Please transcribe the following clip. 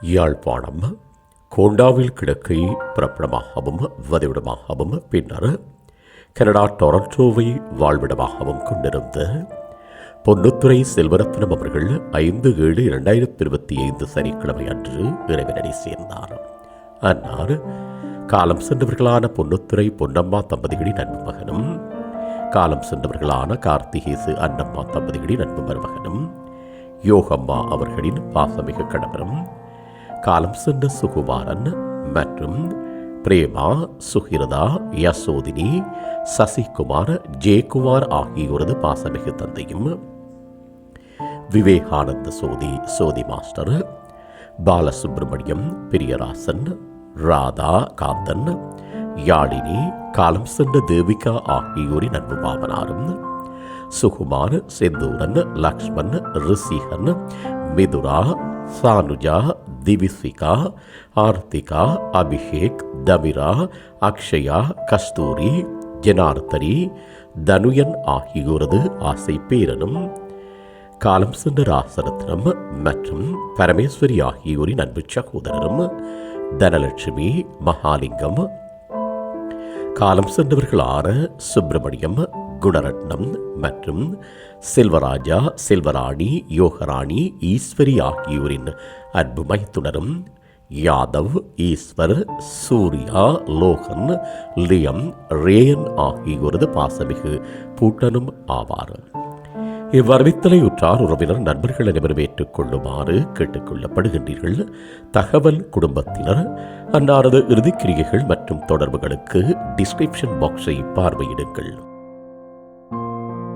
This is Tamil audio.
யாழ்ப்பாணம் கோண்டாவில் கிழக்கை பிறப்பிடமாகவும் வதிவிடமாகவும் பின்னர் கனடா டொரண்டோவை வாழ்விடமாகவும் கொண்டிருந்த பொன்னுத்துறை செல்வரத்னம் அவர்கள் ஐந்து ஏழு இரண்டாயிரத்தி இருபத்தி ஐந்து சனிக்கிழமை அன்று இறைவனடி சேர்ந்தார். அன்னார் காலம் சென்றவர்களான பொன்னுத்துறை பொன்னம்மா தம்பதிகளின் அன்பு மகனும் காலம் சென்றவர்களான கார்த்திகேசு அன்னம்மா தம்பதிகளின் அன்பு மருமகனும் யோகம்மா அவர்களின் பாசமிகு கணவரும் காலம் சென்ற சுகுமாரன் மற்றும் பிரேமா சுகிரதா யசோதினி சசிகுமார் ஜெயக்குமார் ஆகியோரது பாசமிகு தந்தையும். விவேகானந்த சோதி சோதி மாஸ்டர் பாலசுப்பிரமணியம் பிரியராசன் ராதா காந்தன் யாழினி காலம் சென்ற தேவிகா ஆகியோரின் அன்பு பாவனாரும் சுகுமார் செந்தூரன் லக்ஷ்மண் ரிஷிகன் மிதுரா சானுஜா திவிசிகா ஆர்த்திகா அபிஷேக் தமிரா அக்ஷயா கஸ்தூரி ஜனார்த்தரி தனுயன் ஆகியோரது ஆசை பேரனும் காலம் சென்ற ராசரத்னம் மற்றும் பரமேஸ்வரி ஆகியோரின் அன்பு சகோதரரும் தனலட்சுமி மகாலிங்கம். காலம் சென்றவர்களான சுப்பிரமணியம் குணரட்னம் மற்றும் செல்வராஜா செல்வராணி யோகராணி ஈஸ்வரி ஆகியோரின் அன்பு மைத்துணரும் Yadav Eswar Surya Logan Liam Ryan ஆகியோரது பாசமிகு பூட்டனும் ஆவார். இவ்வரவித்தலை உற்றார் உறவினர் நண்பர்கள் அனைவரும் ஏற்றுக்கொள்ளுமாறு கேட்டுக்கொள்ளப்படுகின்றீர்கள். தகவல் குடும்பத்தினர் அன்னாரது இறுதிக்கிரியைகள் மற்றும் தொடர்புகளுக்கு டிஸ்கிரிப்ஷன் பாக்ஸை பார்வையிடுங்கள்.